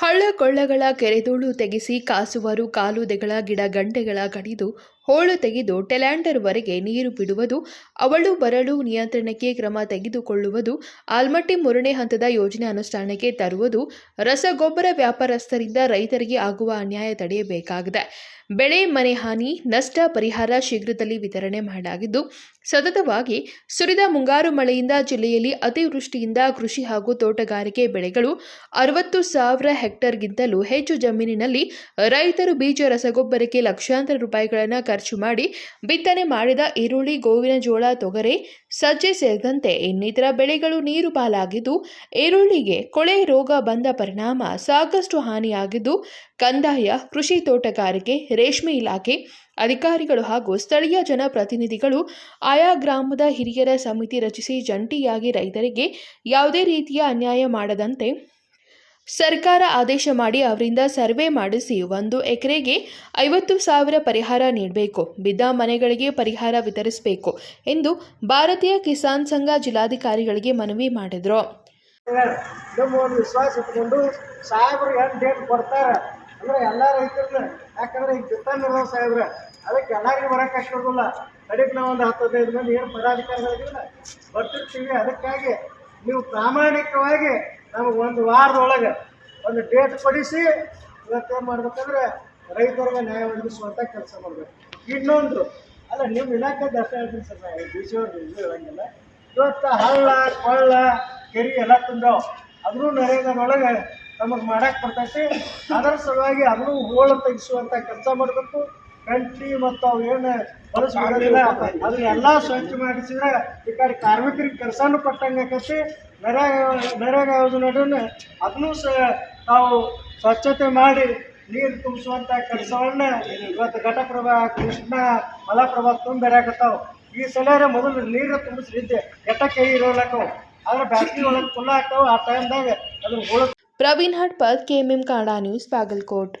ಹಳ್ಳ ಕೊಳ್ಳಗಳ ಕೆರೆದೋಳು ತೆಗೆಸಿ ಕಾಸುವರು ಕಾಲುದೆಗಳ ಗಿಡ ಗಂಟೆಗಳ ಕಡಿದು ಹೋಳು ತೆಗೆದು ಟೆಲ್ಯಾಂಡರ್ವರೆಗೆ ನೀರು ಬಿಡುವುದು, ಅವಳು ಬರಳು ನಿಯಂತ್ರಣಕ್ಕೆ ಕ್ರಮ ತೆಗೆದುಕೊಳ್ಳುವುದು, ಆಲ್ಮಟ್ಟಿ ಮೂರನೇ ಹಂತದ ಯೋಜನೆ ಅನುಷ್ಠಾನಕ್ಕೆ ತರುವುದು, ರಸಗೊಬ್ಬರ ವ್ಯಾಪಾರಸ್ಥರಿಂದ ರೈತರಿಗೆ ಆಗುವ ಅನ್ಯಾಯ ತಡೆಯಬೇಕಾಗಿದೆ. ಬೆಳೆ ಮನೆ ಹಾನಿ, ನಷ್ಟ ಪರಿಹಾರ ಶೀಘ್ರದಲ್ಲಿ ವಿತರಣೆ ಮಾಡಲಾಗಿದ್ದು, ಸತತವಾಗಿ ಸುರಿದ ಮುಂಗಾರು ಮಳೆಯಿಂದ ಜಿಲ್ಲೆಯಲ್ಲಿ ಅತಿವೃಷ್ಟಿಯಿಂದ ಕೃಷಿ ಹಾಗೂ ತೋಟಗಾರಿಕೆ ಬೆಳೆಗಳು ಅರವತ್ತು ಸಾವಿರ ಹೆಕ್ಟರ್ಗಿಂತಲೂ ಹೆಚ್ಚು ಜಮೀನಿನಲ್ಲಿ ರೈತರು ಬೀಜ, ರಸಗೊಬ್ಬರಕ್ಕೆ ಲಕ್ಷಾಂತರ ರೂಪಾಯಿಗಳನ್ನು ಖರ್ಚು ಮಾಡಿ ಬಿತ್ತನೆ ಮಾಡಿದ ಈರುಳ್ಳಿ, ಗೋವಿನ ಜೋಳ, ತೊಗರೆ, ಸಜ್ಜೆ ಸೇರಿದಂತೆ ಇನ್ನಿತರ ಬೆಳೆಗಳು ನೀರು ಪಾಲಾಗಿದ್ದು, ಈರುಳ್ಳಿಗೆ ಕೊಳೆ ರೋಗ ಬಂದ ಪರಿಣಾಮ ಸಾಕಷ್ಟು ಹಾನಿಯಾಗಿದ್ದು, ಕಂದಾಯ, ಕೃಷಿ ತೋಟಗಾರಿಕೆ, ರೇಷ್ಮೆ ಇಲಾಖೆ, ಅಧಿಕಾರಿಗಳು ಹಾಗೂ ಸ್ಥಳೀಯ ಜನಪ್ರತಿನಿಧಿಗಳು ಆಯಾ ಗ್ರಾಮದ ಹಿರಿಯರ ಸಮಿತಿ ರಚಿಸಿ ಜಂಟಿಯಾಗಿ ರೈತರಿಗೆ ಯಾವುದೇ ರೀತಿಯ ಅನ್ಯಾಯ ಮಾಡದಂತೆ ಸರ್ಕಾರ ಆದೇಶ ಮಾಡಿ ಅವರಿಂದ ಸರ್ವೆ ಮಾಡಿಸಿ ಒಂದು ಎಕರೆಗೆ ಐವತ್ತು ಸಾವಿರ ಪರಿಹಾರ ನೀಡಬೇಕು. ಬಿದ್ದ ಮನೆಗಳಿಗೆ ಪರಿಹಾರ ವಿತರಿಸಬೇಕು ಎಂದು ಭಾರತೀಯ ಕಿಸಾನ್ ಸಂಘ ಜಿಲ್ಲಾಧಿಕಾರಿಗಳಿಗೆ ಮನವಿ ಮಾಡಿದರು. ಒಂದು ವಿಶ್ವಾಸ ಇಟ್ಕೊಂಡು ಸಾಹೇಬ್ರು ಏನು ಡೇಟ್ ಅಂದ್ರೆ ಎಲ್ಲ ರೈತರನ್ನ ಯಾಕಂದ್ರೆ ಈಗ ಬಿತ್ತಂದಿರೋ ಸಾಹೇಬ್ರ. ಅದಕ್ಕೆ ಎಲ್ಲರಿಗೂ ಬರಕ್ಕೆ ಆಗ್ತಿರೋದಿಲ್ಲ ಕಡೆಗೆ ನಾವು ಒಂದು ಹತ್ತು ಹದಿನೈದು ಮಂದಿ ಏನು ಪದಾಧಿಕಾರಿಗಳಿಲ್ಲ ಬರ್ತಿರ್ತೀವಿ. ಅದಕ್ಕಾಗಿ ನೀವು ಪ್ರಾಮಾಣಿಕವಾಗಿ ನಮಗೆ ಒಂದು ವಾರದೊಳಗೆ ಒಂದು ಡೇಟ್ ಪಡಿಸಿ ಇವತ್ತೇನು ಮಾಡ್ಬೇಕಂದ್ರೆ ರೈತರಿಗೆ ನ್ಯಾಯ ಒದಗಿಸುವಂಥ ಕೆಲಸ ಮಾಡಬೇಕು. ಇನ್ನೊಂದು, ಅಲ್ಲ ನಿಮ್ಮ ಇಲಾಖೆ ದರ್ಶನ ಹೇಳ್ತೀನಿ ಸರ್ ನಾವು ಅವ್ರು ಇದು ಹೇಳಂಗಿಲ್ಲ ಇವತ್ತು ಹಳ್ಳ, ಕೊಳ್ಳ, ಕೆರೆ ಎಲ್ಲ ತುಂಬ್ಯಾವ. ಅದನ್ನು ನರೇಗಾದೊಳಗೆ ನಮಗೆ ಮಾಡಕ್ಕೆ ಬರ್ತೈತಿ. ಅದರ ಸಲುವಾಗಿ ಅದನ್ನು ಹೋಳು ತೆಗಿಸುವಂಥ ಕೆಲಸ ಮಾಡಬೇಕು. ಕಂಟಿ ಮತ್ತು ಅವು ಏನು ಹೊಲಸು ಬಿಡೋದಿಲ್ಲ ಅದನ್ನೆಲ್ಲ ಸ್ವಚ್ಛ ಮಾಡಿಸಿದ್ರೆ ಈ ಕಡೆ ಕಾರ್ಮಿಕರಿಗೆ ಕೆಲಸನೂ ಕೊಟ್ಟಂಗೆ ಆಕೈತಿ. ನರೇಗಾ ನರೇಗಾ ಯೋಜನೆಯನ್ನ ಅದನ್ನು ಸಹ ತಾವು ಸ್ವಚ್ಛತೆ ಮಾಡಿ ನೀರು ತುಂಬಿಸುವಂಥ ಕೆಲಸವನ್ನ ಇವತ್ತು ಘಟಪ್ರಭಾ, ಕೃಷ್ಣ, ಮಲಪ್ರಭಾ ತುಂಬ ಬೆರೆಯಾಕತ್ತಾವ ಈ ಸಲ ಮೊದಲು ನೀರು ಘಟ ಕೈ ಇರೋಲಕ್ಕವು ಆದ್ರೆ ಬ್ಯಾಟ್ರಿ ಒಳಗೆ ಫುಲ್ ಆಗ್ತಾವ ಆ ಟೈಮ್ದಾಗ ಅದನ್ನ ಪ್ರವೀಣ್ ಹಟ್ಪತ್, ಕೆಎಂಎಂ ಕನ್ನಡ ನ್ಯೂಸ್, ಬಾಗಲಕೋಟ್.